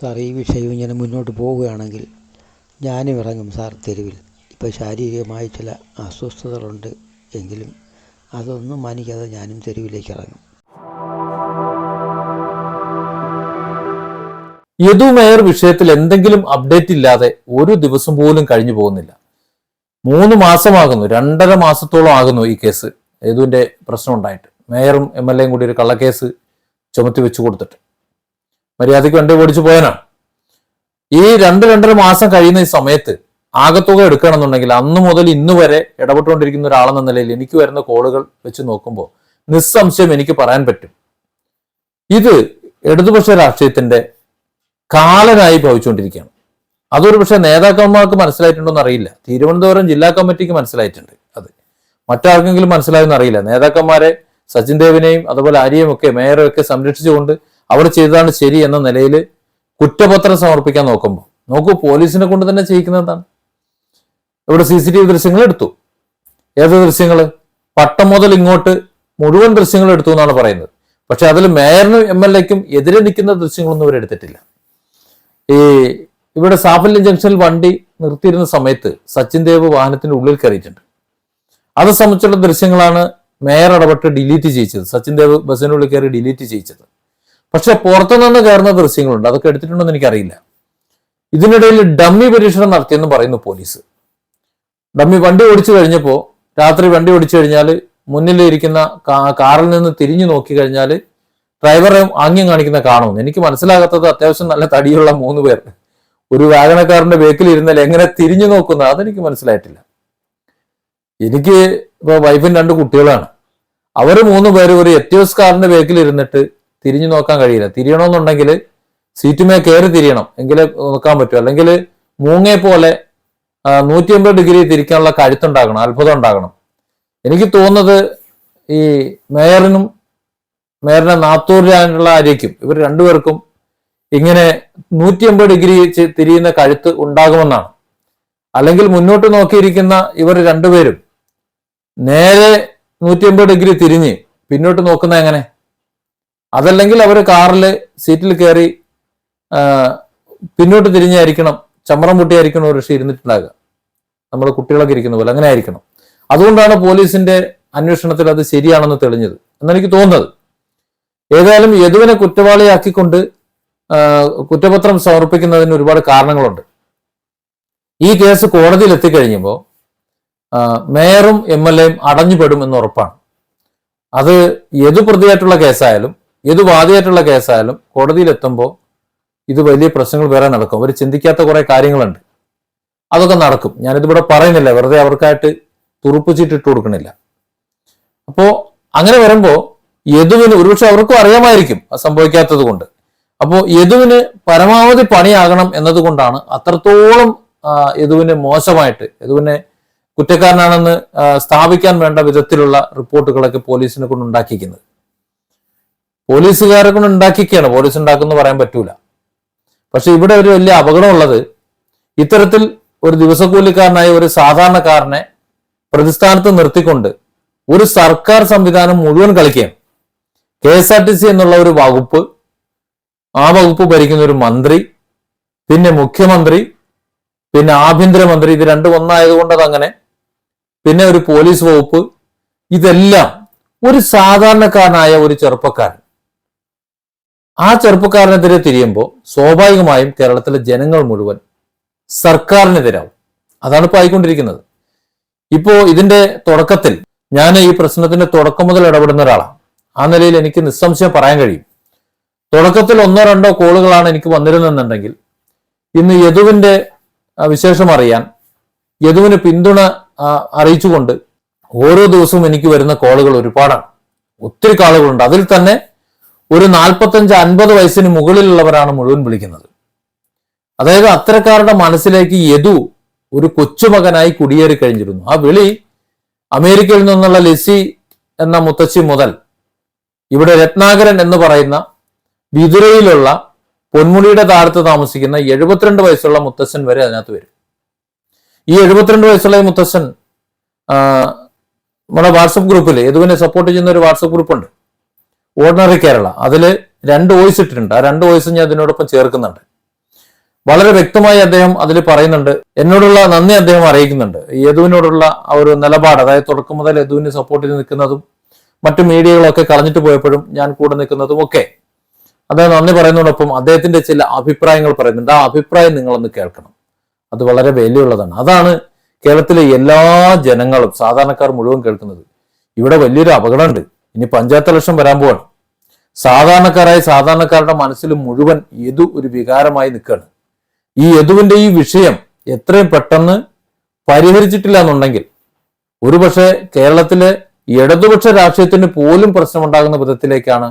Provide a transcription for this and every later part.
Sir ഈ വിഷയം ഇങ്ങനെ മുന്നോട്ട് പോവുകയാണെങ്കിൽ ഞാനും ഇറങ്ങും സാർ തെരുവിൽ. ഇപ്പോൾ ശാരീരികമായി ചില അസ്വസ്ഥതകളുണ്ട് എങ്കിലും അതൊന്നും മാനിക്കാതെ ഞാനും തെരുവിലേക്ക് ഇറങ്ങും. യദു മേയർ വിഷയത്തിൽ എന്തെങ്കിലും അപ്ഡേറ്റ് ഇല്ലാതെ ഒരു ദിവസം പോലും കഴിഞ്ഞു പോകുന്നില്ല. മൂന്ന് മാസമാകുന്നു രണ്ടര മാസത്തോളം ആകുന്നു ഈ കേസ്. യദുവിന്റെ പ്രശ്നം ഉണ്ടായിട്ട്. മേയറും എം എൽ എയും കൂടി ഒരു കള്ളക്കേസ് ചുമത്തി വെച്ചു കൊടുത്തിട്ട്. മര്യാദയ്ക്ക് വണ്ടി ഓടിച്ചു പോയനാ. ഈ രണ്ട് രണ്ടര മാസം കഴിയുന്ന ഈ സമയത്ത് ആകത്തുക എടുക്കണമെന്നുണ്ടെങ്കിൽ അന്ന് മുതൽ ഇന്ന് വരെ ഇടപെട്ടുകൊണ്ടിരിക്കുന്ന ഒരാളെന്ന നിലയിൽ എനിക്ക് വരുന്ന കോളുകൾ വെച്ച് നോക്കുമ്പോൾ നിസ്സംശയം എനിക്ക് പറയാൻ പറ്റും. ഇത് ഇടതുപക്ഷ രാഷ്ട്രീയത്തിന്റെ കാലനായി ഭവിച്ചുകൊണ്ടിരിക്കുകയാണ്. അതൊരു പക്ഷേ നേതാക്കന്മാർക്ക് മനസ്സിലായിട്ടുണ്ടോ എന്ന് അറിയില്ല തിരുവനന്തപുരം ജില്ലാ കമ്മിറ്റിക്ക് മനസ്സിലായിട്ടുണ്ട് അത്. മറ്റാർക്കെങ്കിലും മനസ്സിലായെന്ന് അറിയില്ല നേതാക്കന്മാരെ സച്ചിൻ ദേവിനെയും അതുപോലെ ആര്യയും ഒക്കെ സംരക്ഷിച്ചുകൊണ്ട് അവർ ചെയ്തതാണ് ശരി എന്ന നിലയിൽ കുറ്റപത്രം സമർപ്പിക്കാൻ നോക്കുമ്പോൾ. നോക്കൂ പോലീസിനെ കൊണ്ട് തന്നെ ചെയ്യിക്കുന്നതാണ് ഇവിടെ സി സി ടി വി ദൃശ്യങ്ങൾ എടുത്തു. ഏത് ദൃശ്യങ്ങൾ? പട്ടം മുതൽ ഇങ്ങോട്ട് മുഴുവൻ ദൃശ്യങ്ങൾ എടുത്തു എന്നാണ് പറയുന്നത്. പക്ഷെ അതിൽ മേയറിനും എം എൽ എക്കും എതിരെ നിൽക്കുന്ന ദൃശ്യങ്ങളൊന്നും ഇവർ എടുത്തിട്ടില്ല. ഈ ഇവിടെ സാഫല്യം ജംഗ്ഷനിൽ വണ്ടി നിർത്തിയിരുന്ന സമയത്ത് സച്ചിൻ ദേവ് വാഹനത്തിന്റെ ഉള്ളിൽ കയറിയിട്ടുണ്ട്. അത് സംബന്ധിച്ചുള്ള ദൃശ്യങ്ങളാണ് മേയർ ഇടപെട്ട് ഡിലീറ്റ് ചെയ്യിച്ചത്. സച്ചിൻ ദേവ് ബസ്സിനുള്ളിൽ കയറി ഡിലീറ്റ് ചെയ്യിച്ചത്. പക്ഷെ പുറത്തുനിന്ന് കയറുന്ന ദൃശ്യങ്ങളുണ്ട്. അതൊക്കെ എടുത്തിട്ടുണ്ടോ എന്ന് എനിക്കറിയില്ല. ഇതിനിടയിൽ ഡമ്മി പരീക്ഷണം നടത്തിയെന്ന് പറയുന്നു പോലീസ്. ഡമ്മി വണ്ടി ഓടിച്ചു കഴിഞ്ഞപ്പോൾ രാത്രി വണ്ടി ഓടിച്ചു കഴിഞ്ഞാൽ മുന്നിലിരിക്കുന്ന ഇരിക്കുന്ന കാറിൽ നിന്ന് തിരിഞ്ഞു നോക്കി കഴിഞ്ഞാൽ ഡ്രൈവറെ ആംഗ്യം കാണിക്കുന്ന കാണുമെന്ന്. എനിക്ക് മനസ്സിലാകാത്തത് അത്യാവശ്യം നല്ല തടിയുള്ള മൂന്ന് പേർ. ഒരു വാഹനക്കാരന്റെ ബേക്കിൽ ഇരുന്നാൽ എങ്ങനെ തിരിഞ്ഞു നോക്കുന്ന? അതെനിക്ക് മനസ്സിലായിട്ടില്ല. എനിക്ക് ഇപ്പൊ വൈഫും രണ്ട് കുട്ടികളാണ്. അവർ മൂന്ന് പേര് ഒരു എറ്റിയോസ് കാറിന്റെ ബേക്കിൽ ഇരുന്നിട്ട് തിരിഞ്ഞു നോക്കാൻ കഴിയില്ല. തിരിയണമെന്നുണ്ടെങ്കിൽ സീറ്റുമേ കയറി തിരിയണം. എങ്കിലേ നോക്കാൻ പറ്റൂ. അല്ലെങ്കിൽ മൂങ്ങയെ പോലെ നൂറ്റി അമ്പത് ഡിഗ്രി തിരിക്കാനുള്ള കഴുത്തുണ്ടാകണം അത്ഭുതം ഉണ്ടാകണം. എനിക്ക് തോന്നുന്നത് ഈ മേയറിനും മേയറിനെ നാത്തൂരിലുള്ള ആര്യയ്ക്കും ഇവർ രണ്ടുപേർക്കും ഇങ്ങനെ നൂറ്റി അമ്പത് ഡിഗ്രി തിരിയുന്ന കഴുത്ത് ഉണ്ടാകുമെന്നാണ്. അല്ലെങ്കിൽ മുന്നോട്ട് നോക്കിയിരിക്കുന്ന ഇവർ രണ്ടുപേരും നേരെ നൂറ്റി അമ്പത് ഡിഗ്രി തിരിഞ്ഞ് പിന്നോട്ട് നോക്കുന്ന എങ്ങനെ? അതല്ലെങ്കിൽ അവർ കാറിൽ സീറ്റിൽ കയറി പിന്നോട്ട് തിരിഞ്ഞായിരിക്കണം ചമ്രം പൊട്ടിയായിരിക്കണം ഒരു പക്ഷേ ഇരുന്നിട്ടുണ്ടാകുക നമ്മൾ കുട്ടികളൊക്കെ ഇരിക്കുന്ന പോലെ അങ്ങനെ ആയിരിക്കണം അതുകൊണ്ടാണ് പോലീസിന്റെ അന്വേഷണത്തിൽ അത് ശരിയാണെന്ന് തെളിഞ്ഞത് എന്നെനിക്ക് തോന്നുന്നത്. ഏതായാലും യദുവിനെ കുറ്റവാളിയാക്കിക്കൊണ്ട് കുറ്റപത്രം സമർപ്പിക്കുന്നതിന് ഒരുപാട് കാരണങ്ങളുണ്ട്. ഈ കേസ് കോടതിയിൽ എത്തിക്കഴിയുമ്പോൾ മേയറും എം എൽ എയും അടഞ്ഞുപെടും എന്ന് ഉറപ്പാണ്. അത് ഏതു പ്രതിയായിട്ടുള്ള കേസായാലും ഏതു വാദിയായിട്ടുള്ള കേസായാലും കോടതിയിലെത്തുമ്പോൾ ഇത് വലിയ പ്രശ്നങ്ങൾ വേറെ നടക്കും. അവർ ചിന്തിക്കാത്ത കുറേ കാര്യങ്ങളുണ്ട്. അതൊക്കെ നടക്കും. ഞാനിതിവിടെ പറയുന്നില്ല. വെറുതെ അവർക്കായിട്ട് തുറുപ്പിച്ചിട്ട് ഇട്ട് കൊടുക്കണില്ല. അപ്പോ അങ്ങനെ വരുമ്പോ യദുവിന് ഒരുപക്ഷെ അവർക്കും അറിയാമായിരിക്കും സംഭവിക്കാത്തത് കൊണ്ട്. അപ്പോ യദുവിന് പരമാവധി പണിയാകണം എന്നതുകൊണ്ടാണ് അത്രത്തോളം യദുവിന് മോശമായിട്ട് യദുവിനെ കുറ്റക്കാരനാണെന്ന് സ്ഥാപിക്കാൻ വേണ്ട വിധത്തിലുള്ള റിപ്പോർട്ടുകളൊക്കെ പോലീസിനെ കൊണ്ട് ഉണ്ടാക്കിക്കുന്നത് പോലീസുകാരെ കൊണ്ട് ഉണ്ടാക്കിക്കുകയാണ് പോലീസ് ഉണ്ടാക്കുന്ന പറയാൻ പറ്റൂല. പക്ഷെ ഇവിടെ ഒരു വലിയ അപകടമുള്ളത് ഇത്തരത്തിൽ ഒരു ദിവസക്കൂലിക്കാരനായ ഒരു സാധാരണക്കാരനെ പ്രതിസ്ഥാനത്ത് നിർത്തിക്കൊണ്ട് ഒരു സർക്കാർ സംവിധാനം മുഴുവൻ കളിക്കുകയാണ്. K S R T C എന്നുള്ള ഒരു വകുപ്പ് ആ വകുപ്പ് ഭരിക്കുന്ന ഒരു മന്ത്രി പിന്നെ മുഖ്യമന്ത്രി പിന്നെ ആഭ്യന്തരമന്ത്രി ഇത് രണ്ടും ഒന്നായതുകൊണ്ട് അതങ്ങനെ പിന്നെ ഒരു പോലീസ് വകുപ്പ് ഇതെല്ലാം ഒരു സാധാരണക്കാരനായ ഒരു ചെറുപ്പക്കാരൻ ആ ചെറുപ്പക്കാരനെതിരെ തിരിയുമ്പോൾ സ്വാഭാവികമായും കേരളത്തിലെ ജനങ്ങൾ മുഴുവൻ സർക്കാരിനെതിരാവും. അതാണ് ഇപ്പോൾ ആയിക്കൊണ്ടിരിക്കുന്നത്. ഇപ്പോൾ ഇതിന്റെ തുടക്കത്തിൽ ഞാൻ ഈ പ്രശ്നത്തിന്റെ തുടക്കം മുതൽ ഇടപെടുന്ന ഒരാളാണ്. ആ നിലയിൽ എനിക്ക് നിസ്സംശയം പറയാൻ കഴിയും. തുടക്കത്തിൽ ഒന്നോ രണ്ടോ കോളുകളാണ് എനിക്ക് വന്നിരുന്നെന്നുണ്ടെങ്കിൽ ഇന്ന് യദുവിന്റെ വിശേഷം അറിയാൻ യദുവിന് പിന്തുണ അറിയിച്ചുകൊണ്ട് ഓരോ ദിവസവും എനിക്ക് വരുന്ന കോളുകൾ ഒരുപാടാണ്. ഒത്തിരി കാളുകളുണ്ട്. അതിൽ തന്നെ ഒരു നാൽപ്പത്തഞ്ച് അൻപത് വയസ്സിന് മുകളിലുള്ളവരാണ് മുഴുവൻ വിളിക്കുന്നത്. അതായത് അത്തരക്കാരുടെ മനസ്സിലേക്ക് യദു ഒരു കൊച്ചുമകനായി കുടിയേറി കഴിഞ്ഞിരുന്നു. ആ വിളി അമേരിക്കയിൽ നിന്നുള്ള ലെസി എന്ന മുത്തശ്ശി മുതൽ ഇവിടെ രത്നാകരൻ എന്ന് പറയുന്ന വിതുരയിലുള്ള പൊന്മുടിയുടെ താഴത്ത് താമസിക്കുന്ന എഴുപത്തിരണ്ട് വയസ്സുള്ള മുത്തശ്ശൻ വരെ അതിനകത്ത് വരും. ഈ എഴുപത്തിരണ്ട് വയസ്സുള്ള ഈ മുത്തശ്ശൻ നമ്മുടെ വാട്സപ്പ് ഗ്രൂപ്പിൽ യദുവിനെ സപ്പോർട്ട് ചെയ്യുന്ന ഒരു വാട്സപ്പ് ഗ്രൂപ്പുണ്ട്. ഓർഡിനറി കേരള അതിൽ രണ്ട് വോയിസ് ഇട്ടിട്ടുണ്ട്. ആ രണ്ട് വോയിസ് ഞാൻ അതിനോടൊപ്പം ചേർക്കുന്നുണ്ട്. വളരെ വ്യക്തമായി അദ്ദേഹം അതിൽ പറയുന്നുണ്ട്. എന്നോടുള്ള നന്ദി അദ്ദേഹം അറിയിക്കുന്നുണ്ട്. യദുവിനോടുള്ള ആ ഒരു നിലപാട് അതായത് തുടക്കം മുതൽ യദുവിന് സപ്പോർട്ടിൽ നിൽക്കുന്നതും മറ്റു മീഡിയകളൊക്കെ കളഞ്ഞിട്ട് പോയപ്പോഴും ഞാൻ കൂടെ നിൽക്കുന്നതും ഒക്കെ. അദ്ദേഹം നന്ദി പറയുന്നതോടൊപ്പം അദ്ദേഹത്തിന്റെ ചില അഭിപ്രായങ്ങൾ പറയുന്നുണ്ട്. ആ അഭിപ്രായം നിങ്ങളൊന്ന് കേൾക്കണം. അത് വളരെ വിലയുള്ളതാണ് അതാണ് കേരളത്തിലെ എല്ലാ ജനങ്ങളും സാധാരണക്കാർ മുഴുവൻ കേൾക്കുന്നത്. ഇവിടെ വലിയൊരു അപകടമുണ്ട്. ഇനി പഞ്ചായത്ത് ഇലക്ഷൻ വരാൻ പോവാണ്. സാധാരണക്കാരായ സാധാരണക്കാരുടെ മനസ്സിൽ മുഴുവൻ യദു ഒരു വികാരമായി നിൽക്കുകയാണ്. ഈ യദുവിന്റെ ഈ വിഷയം എത്രയും പെട്ടെന്ന് പരിഹരിച്ചിട്ടില്ല എന്നുണ്ടെങ്കിൽ ഒരുപക്ഷെ കേരളത്തിലെ ഇടതുപക്ഷ രാഷ്ട്രീയത്തിന് പോലും പ്രശ്നമുണ്ടാകുന്ന വിധത്തിലേക്കാണ്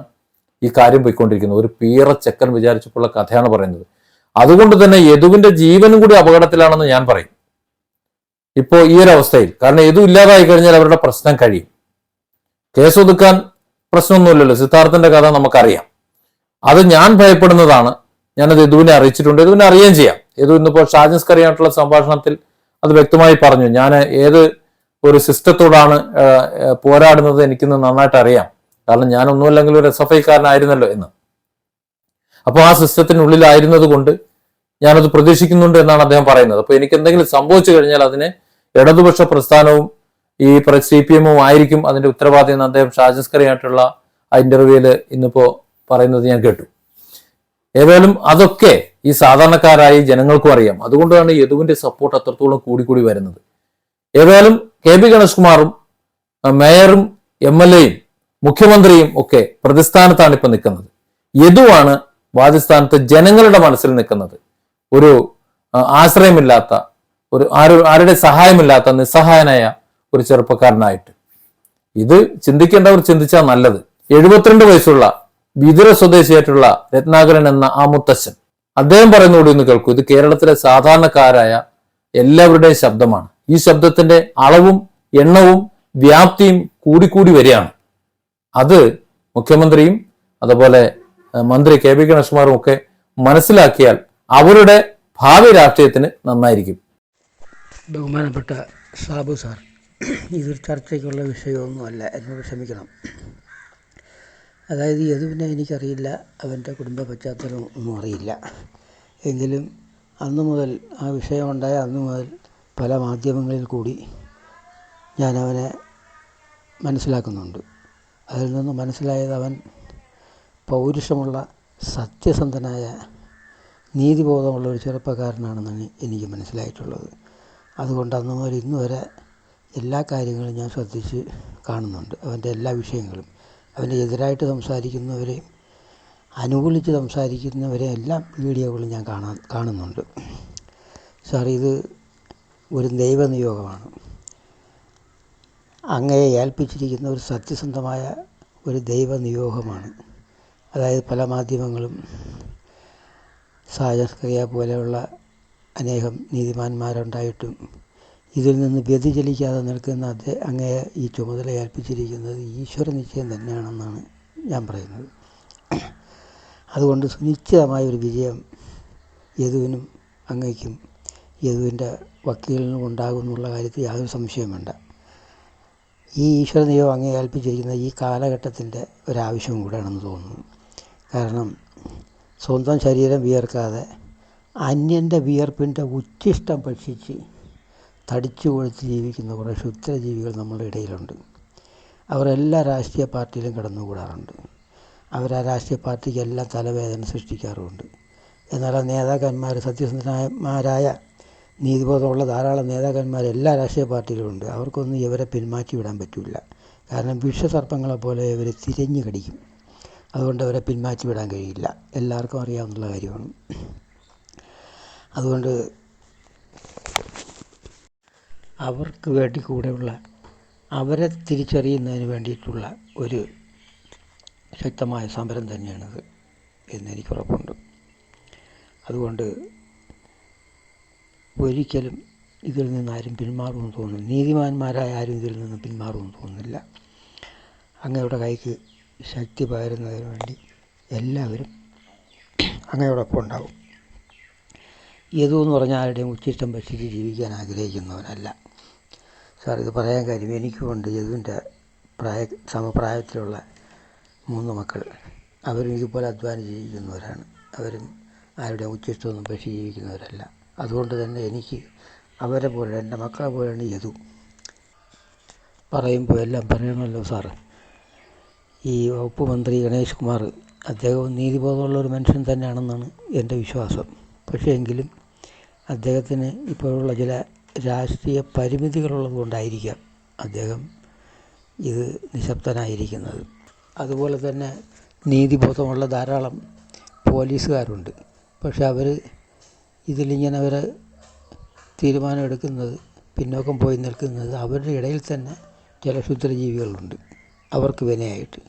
ഈ കാര്യം പോയിക്കൊണ്ടിരിക്കുന്നത്. ഒരു പീറ ചെക്കൻ വിചാരിച്ചപ്പോഴുള്ള കഥയാണ് പറയുന്നത്. അതുകൊണ്ട് തന്നെ യദുവിന്റെ ജീവനും കൂടി അപകടത്തിലാണെന്ന് ഞാൻ പറയും. ഇപ്പോ ഈ ഒരു അവസ്ഥയിൽ കാരണം യദു ഇല്ലാതായി കഴിഞ്ഞാൽ അവരുടെ പ്രശ്നം കഴിയും. കേസ് ഒതുക്കാൻ പ്രശ്നമൊന്നുമില്ലല്ലോ. സിദ്ധാർത്ഥന്റെ കഥ നമുക്കറിയാം. അത് ഞാൻ ഭയപ്പെടുന്നതാണ്. ഞാനത് യദുവിനെ അറിയിച്ചിട്ടുണ്ട്. യദുവിനെ അറിയുകയും ചെയ്യാം. യദു ഇന്നിപ്പോൾ ഷാജിൻസ് കറിയായിട്ടുള്ള സംഭാഷണത്തിൽ അത് വ്യക്തമായി പറഞ്ഞു. ഞാൻ ഏത് ഒരു സിസ്റ്റത്തോടാണ് പോരാടുന്നത് എനിക്കിന്ന് നന്നായിട്ട് അറിയാം. കാരണം ഞാൻ ഒന്നുമല്ലെങ്കിൽ ഒരു എസ് എഫ് ഐക്കാരനായിരുന്നല്ലോ എന്ന്. അപ്പോൾ ആ സിസ്റ്റത്തിനുള്ളിലായിരുന്നത് കൊണ്ട് ഞാനത് പ്രതീക്ഷിക്കുന്നുണ്ട് എന്നാണ് അദ്ദേഹം പറയുന്നത്. അപ്പോൾ എനിക്ക് എന്തെങ്കിലും സംഭവിച്ചു കഴിഞ്ഞാൽ അതിനെ ഇടതുപക്ഷ പ്രസ്ഥാനവും ഈ സി പി എമ്മും ആയിരിക്കും അതിന്റെ ഉത്തരവാദി എന്ന് അദ്ദേഹം ഷാജസ്കറിയായിട്ടുള്ള ആ ഇന്റർവ്യൂവിൽ ഇന്നിപ്പോ പറയുന്നത് ഞാൻ കേട്ടു. ഏതായാലും അതൊക്കെ ഈ സാധാരണക്കാരായി ജനങ്ങൾക്കും അറിയാം. അതുകൊണ്ടാണ് യദുവിന്റെ സപ്പോർട്ട് അത്രത്തോളം കൂടിക്കൂടി വരുന്നത്. ഏതായാലും കെ പി ഗണേഷ് കുമാറും മേയറും എം എൽ എയും മുഖ്യമന്ത്രിയും ഒക്കെ പ്രതിസ്ഥാനത്താണ് ഇപ്പൊ നിൽക്കുന്നത്. യദുവാണ് വാദിസ്ഥാനത്ത് ജനങ്ങളുടെ മനസ്സിൽ നിൽക്കുന്നത്. ഒരു ആശ്രയമില്ലാത്ത ഒരു ആരു ആരുടെ സഹായമില്ലാത്ത നിസ്സഹായനായ ഒരു ചെറുപ്പക്കാരനായിട്ട്. ഇത് ചിന്തിക്കേണ്ടവർ ചിന്തിച്ചാൽ നല്ലത്. എഴുപത്തിരണ്ട് വയസ്സുള്ള വിതുര സ്വദേശിയായിട്ടുള്ള രത്നാകരൻ എന്ന ആ മുത്തശ്ശൻ അദ്ദേഹം പറയുന്നോടി ഒന്ന് കേൾക്കൂ. ഇത് കേരളത്തിലെ സാധാരണക്കാരായ എല്ലാവരുടെയും ശബ്ദമാണ്. ഈ ശബ്ദത്തിന്റെ അളവും എണ്ണവും വ്യാപ്തിയും കൂടിക്കൂടി വരികയാണ്. അത് മുഖ്യമന്ത്രിയും അതുപോലെ മന്ത്രി കെ പി ഗണേഷ്കുമാറും ഒക്കെ മനസ്സിലാക്കിയാൽ അവരുടെ ഭാവി രാഷ്ട്രീയത്തിന് നന്നായിരിക്കും. ബഹുമാനപ്പെട്ട സാബു സാർ ഇതൊരു ചർച്ചയ്ക്കുള്ള വിഷയമൊന്നുമല്ല. എന്നോട് ക്ഷമിക്കണം. അതായത് യദുവിനെ എനിക്കറിയില്ല. അവന്റെ കുടുംബ പശ്ചാത്തലം ഒന്നും അറിയില്ല. എങ്കിലും അന്നു മുതൽ ആ വിഷയമുണ്ടായ അന്നു മുതൽ പല മാധ്യമങ്ങളിൽ കൂടി ഞാൻ അവനെ മനസ്സിലാക്കുന്നുണ്ട്. അതിൽ നിന്ന് മനസ്സിലായത് അവൻ പൗരുഷമുള്ള സത്യസന്ധനായ നീതിബോധമുള്ള ഒരു ചെറുപ്പക്കാരനാണെന്നാണ് എനിക്ക് മനസ്സിലായിട്ടുള്ളത്. അതുകൊണ്ട് അന്നു മുതൽ ഇന്ന് വരെ എല്ലാ കാര്യങ്ങളും ഞാൻ ശ്രദ്ധിച്ച് കാണുന്നുണ്ട്. അവന്റെ എല്ലാ വിഷയങ്ങളും. അവന്റെ എതിരായിട്ട് സംസാരിക്കുന്നവരെയും അനുകൂലിച്ച് സംസാരിക്കുന്നവരെ എല്ലാ വീഡിയോകളും ഞാൻ കാണാൻ കാണുന്നുണ്ട്. സാർ ഇത് ഒരു ദൈവനിയോഗമാണ് അങ്ങയെ ഏൽപ്പിച്ചിരിക്കുന്ന ഒരു സത്യസന്ധമായ ഒരു ദൈവനിയോഗമാണ് അതായത് പല മാധ്യമങ്ങളും സാജസ്ക്രിയ പോലെയുള്ള അനേകം നീതിമാന്മാരുണ്ടായിട്ടും ഇതിൽ നിന്ന് വ്യതിചലിക്കാതെ നിൽക്കുന്ന അങ്ങയെ ഈ ചുമതല ഏൽപ്പിച്ചിരിക്കുന്നത് ഈശ്വര നിശ്ചയം തന്നെയാണെന്നാണ് ഞാൻ പറയുന്നത്. അതുകൊണ്ട് സുനിശ്ചിതമായ ഒരു വിജയം യദുവിനും അങ്ങയ്ക്കും യദുവിന്റെ വക്കീലിനും ഉണ്ടാകും എന്നുള്ള കാര്യത്തിൽ യാതൊരു സംശയവും വേണ്ട. ഈ ഈശ്വര നിയമം അങ്ങേ ഏൽപ്പിച്ചിരിക്കുന്ന ഈ കാലഘട്ടത്തിന്റെ ഒരാവശ്യവും കൂടെയാണെന്ന് തോന്നുന്നു. കാരണം സ്വന്തം ശരീരം വിയർക്കാതെ അന്യന്റെ വിയർപ്പിന്റെ ഉച്ഛിഷ്ടം ഭക്ഷിച്ച് തടിച്ചു കൊഴുത്ത് ജീവിക്കുന്ന കുറേ ക്ഷുദ്രജീവികൾ നമ്മുടെ ഇടയിലുണ്ട്. അവർ എല്ലാ രാഷ്ട്രീയ പാർട്ടിയിലും കടന്നുകൂടാറുണ്ട്. അവർ ആ രാഷ്ട്രീയ പാർട്ടിക്കെല്ലാം തലവേദന സൃഷ്ടിക്കാറുമുണ്ട്. എന്നാൽ ആ നേതാക്കന്മാർ സത്യസന്ധന്മാരായ നീതിബോധമുള്ള ധാരാളം നേതാക്കന്മാർ എല്ലാ രാഷ്ട്രീയ പാർട്ടിയിലുമുണ്ട്. അവർക്കൊന്നും ഇവരെ പിന്മാറ്റി വിടാൻ പറ്റില്ല. കാരണം വിഷസർപ്പങ്ങളെ പോലെ ഇവരെ തിരഞ്ഞു കടിക്കും. അതുകൊണ്ട് അവരെ പിന്മാറ്റി വിടാൻ കഴിയില്ല. എല്ലാവർക്കും അറിയാവുന്ന കാര്യമാണ്. അതുകൊണ്ട് അവർക്ക് വേണ്ടി കൂടെയുള്ള അവരെ തിരിച്ചറിയുന്നതിന് വേണ്ടിയിട്ടുള്ള ഒരു ശക്തമായ സമരം തന്നെയാണത് എന്നെനിക്ക് ഉറപ്പുണ്ട്. അതുകൊണ്ട് ഒരിക്കലും ഇതിൽ നിന്ന് ആരും പിന്മാറുമെന്ന് തോന്നുന്നു നീതിമാന്മാരായ ആരും ഇതിൽ നിന്ന് പിന്മാറുമെന്ന് തോന്നുന്നില്ല. അങ്ങയുടെ കൈക്ക് ശക്തി പകരുന്നതിന് വേണ്ടി എല്ലാവരും അങ്ങയോടൊപ്പം ഉണ്ടാവും. യദു എന്ന് പറഞ്ഞാൽ ആരുടെയും ഉച്ചിഷ്ടം ഭക്ഷിച്ച് ജീവിക്കാൻ ആഗ്രഹിക്കുന്നവനല്ല. സാർ ഇത് പറയാൻ കാര്യം എനിക്കുമുണ്ട് യദുവിന്റെ പ്രായ സമപ്രായത്തിലുള്ള മൂന്ന് മക്കൾ. അവരും ഇതുപോലെ അധ്വാനിച്ച് ജീവിക്കുന്നവരാണ് അവരും ആരുടെ ഉച്ചിഷ്ടമൊന്നും പക്ഷേ ജീവിക്കുന്നവരല്ല. അതുകൊണ്ട് തന്നെ എനിക്ക് അവരെ പോലെ എന്റെ മക്കളെ പോലെയാണ് യദു. പറയുമ്പോൾ എല്ലാം പറയണമല്ലോ സാറ് ഈ വകുപ്പ് മന്ത്രി ഗണേഷ് കുമാർ അദ്ദേഹവും നീതിബോധമുള്ള ഒരു മനുഷ്യൻ തന്നെയാണെന്നാണ് എന്റെ വിശ്വാസം. പക്ഷേ എങ്കിലും അദ്ദേഹത്തിന് ഇപ്പോഴുള്ള ചില രാഷ്ട്രീയ പരിമിതികളുള്ളത് കൊണ്ടായിരിക്കാം അദ്ദേഹം ഇത് നിശബ്ദനായിരിക്കുന്നത്. അതുപോലെ തന്നെ നീതിബോധമുള്ള ധാരാളം പോലീസുകാരുണ്ട്. പക്ഷെ അവർ ഇതിലിങ്ങനെ അവർ തീരുമാനം എടുക്കുന്നത് പിന്നോക്കം പോയി നിൽക്കുന്നത് അവരുടെ ഇടയിൽ തന്നെ ചില ക്ഷുദ്രജീവികളുണ്ട് അവർക്ക് വിനയായിട്ട്.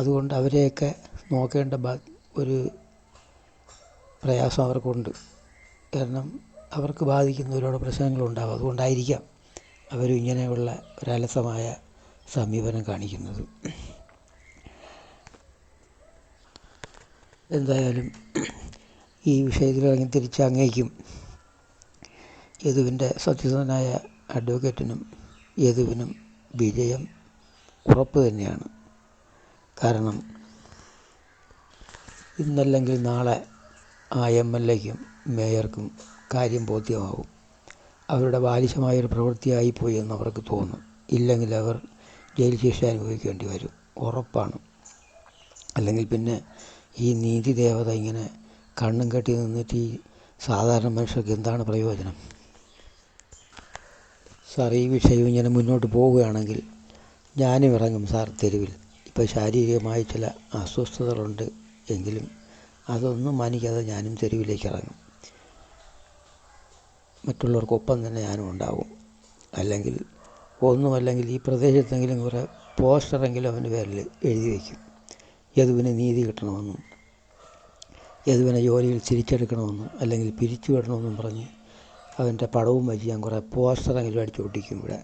അതുകൊണ്ട് അവരെയൊക്കെ നോക്കേണ്ട ഒരു പ്രയാസം അവർക്കുണ്ട്. കാരണം അവർക്ക് ബാധിക്കുന്ന ഒരുപാട് പ്രശ്നങ്ങളുണ്ടാകും അതുകൊണ്ടായിരിക്കാം അവരും ഇങ്ങനെയുള്ള ഒരലസമായ സമീപനം കാണിക്കുന്നത്. എന്തായാലും ഈ വിഷയത്തിൽ ഇറങ്ങി തിരിച്ച് അങ്ങേക്കും യദുവിന്റെ സത്യസന്ധനായ അഡ്വക്കേറ്റിനും യദുവിനും വിജയം ഉറപ്പ് തന്നെയാണ്. കാരണം ഇന്നല്ലെങ്കിൽ നാളെ ആ എം എൽ എക്കും മേയർക്കും കാര്യം ബോധ്യമാവും. അവരുടെ ബാലിശമായൊരു പ്രവൃത്തിയായിപ്പോയി എന്ന് അവർക്ക് തോന്നും. ഇല്ലെങ്കിൽ അവർ ജയിൽ ശിക്ഷ അനുഭവിക്കേണ്ടി വരും. ഉറപ്പാണ്. അല്ലെങ്കിൽ പിന്നെ ഈ നീതി ദേവത ഇങ്ങനെ കണ്ണും കെട്ടി നിന്നിട്ട് ഈ സാധാരണ മനുഷ്യർക്ക് എന്താണ് പ്രയോജനം? സാർ ഈ വിഷയം ഇങ്ങനെ മുന്നോട്ട് പോവുകയാണെങ്കിൽ ഞാനും ഇറങ്ങും സാർ തെരുവിൽ. ഇപ്പോൾ ശാരീരികമായി ചില അസ്വസ്ഥതകളുണ്ട് എങ്കിലും അതൊന്നും മാനിക്കാതെ ഞാനും തെരുവിലേക്ക് ഇറങ്ങും. മറ്റുള്ളവർക്കൊപ്പം തന്നെ ഞാനും ഉണ്ടാവും അല്ലെങ്കിൽ ഒന്നുമല്ലെങ്കിൽ ഈ പ്രദേശത്തെങ്കിലും കുറേ പോസ്റ്ററെങ്കിലും അവന്റെ പേരിൽ എഴുതി വയ്ക്കും. യദുവിന് നീതി കിട്ടണമെന്നും യദുവിനെ ജോലിയിൽ തിരിച്ചെടുക്കണമെന്നും അല്ലെങ്കിൽ പിരിച്ചു വിടണമെന്നും പറഞ്ഞ് അവന്റെ പടവും വച്ച് ഞാൻ കുറേ പോസ്റ്ററെങ്കിലും അടിച്ചു ഒട്ടിക്കും ഇവിടെ.